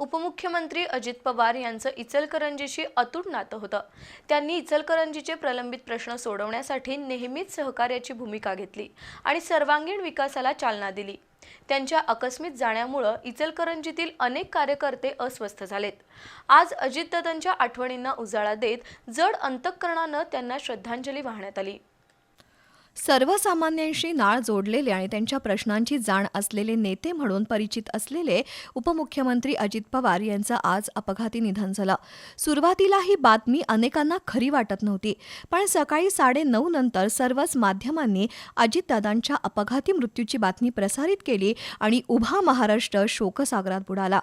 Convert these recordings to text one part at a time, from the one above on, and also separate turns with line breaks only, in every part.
उपमुख्यमंत्री अजित पवार यांचं इचलकरंजीशी अतूट नातं होतं. त्यांनी इचलकरंजीचे प्रलंबित प्रश्न सोडवण्यासाठी नेहमीच सहकार्याची भूमिका घेतली आणि सर्वांगीण विकासाला चालना दिली. त्यांच्या अकस्मित जाण्यामुळं इचलकरंजीतील अनेक कार्यकर्ते अस्वस्थ झालेत. आज अजितदादांच्या आठवणींना उजाळा देत जड अंतःकरणानं त्यांना श्रद्धांजली वाहण्यात आली.
सर्वसामान्यांशी नाळ जोडलेले आणि त्यांच्या प्रश्नांची जाण असलेले नेते म्हणून परिचित असलेले उपमुख्यमंत्री अजित पवार यांचं आज अपघाती निधन झालं. सुरुवातीला ही बातमी अनेकांना खरी वाटत नव्हती पण सकाळी साडे नऊ नंतर सर्वच माध्यमांनी अजितदादांच्या अपघाती मृत्यूची बातमी प्रसारित केली आणि उभा महाराष्ट्र शोकसागरात बुडाला.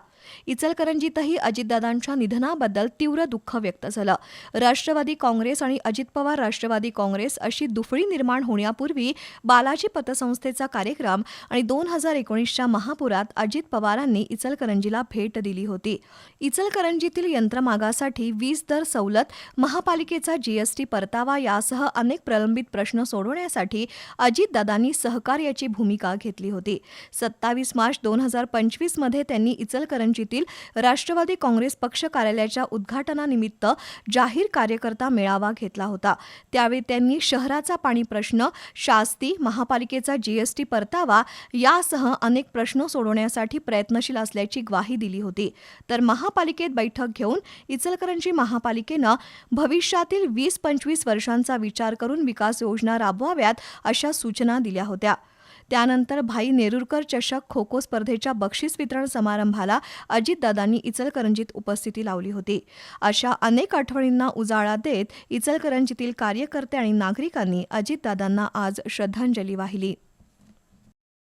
इचलकरंजीतही अजितदादांच्या निधनाबद्दल तीव्र दुःख व्यक्त झालं. राष्ट्रवादी काँग्रेस आणि अजित पवार राष्ट्रवादी काँग्रेस अशी दुफळी निर्माण होण्यापूर्वी बालाजी पतसंस्थेचा कार्यक्रम आणि दोन हजार एकोणीसच्या महापुरात अजित पवारांनी इचलकरंजीला भेट दिली होती. इचलकरंजीतील यंत्रमागासाठी वीज दर सवलत महापालिकेचा जीएसटी परतावा यासह अनेक प्रलंबित प्रश्न सोडवण्यासाठी अजितदादांनी सहकार्याची भूमिका घेतली होती. सत्तावीस मार्च दोन हजार पंचवीसमध्ये त्यांनी इचलकरंजीतील राष्ट्रवादी काँग्रेस पक्ष कार्यालयाच्या उद्घाटनानिमित्त जाहीर कार्यकर्ता मेळावा घेतला होता. त्यावेळी त्यांनी शहराचा पाणी प्रश्न शास्ती महापालिकेचा जीएसटी परतावा यासह अनेक प्रश्न सोडवण्यासाठी प्रयत्नशील असल्याची ग्वाही दिली होती. तर महापालिकेत बैठक घेऊन इचलकरंजी महापालिकेनं भविष्यातील वीस पंचवीस वर्षांचा विचार करून विकास योजना राबवाव्यात अशा सूचना दिल्या होत्या. त्यानंतर भाई नेरुरकर चषक खो खो स्पर्धेच्या बक्षीस वितरण समारंभाला अजितदादांनी इचलकरंजीत उपस्थिती लावली होती. अशा अनेक आठवणींना उजाळा देत इचलकरंजीतील कार्यकर्ते आणि नागरिकांनी अजितदादांना आज श्रद्धांजली वाहिली.